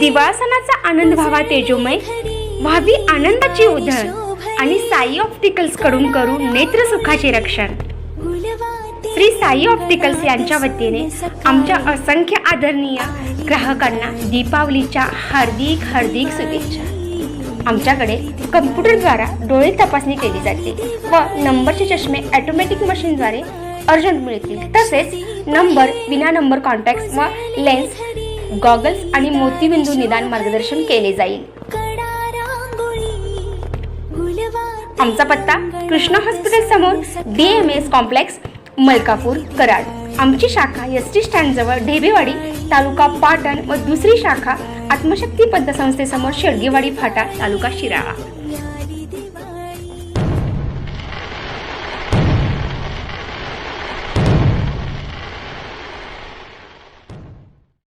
दिवासनाचा आनंद व्हावा तेजोमय व्हावी आनंदाची उधळ आणि साई ऑप्टिकल्सकडून करू नेत्र सुखाचे रक्षण. श्री साई ऑप्टिकल्स यांच्या वतीने आमच्या असंख्य आदरणीय ग्राहकांना दीपावलीच्या हार्दिक हार्दिक शुभेच्छा. आमच्याकडे कम्प्युटरद्वारा डोळे तपासणी केली जाते व नंबरचे चष्मे ऑटोमॅटिक मशीनद्वारे अर्जंट मिळतील. तसेच नंबर विना नंबर कॉन्टॅक्ट व लेन्स गॉगल्स आणि मोतीबिंदू निदान मार्गदर्शन केले जाईल. आमचा पत्ता कृष्णा हॉस्पिटल समोर D M S complex Malkapur Karad. आमची शाखा एस टी स्टँडजवळ ढेबेवाडी तालुका पाटण व दुसरी शाखा आत्मशक्ती पतसंस्थेसमोर शेडगेवाडी फाटा तालुका शिराळा.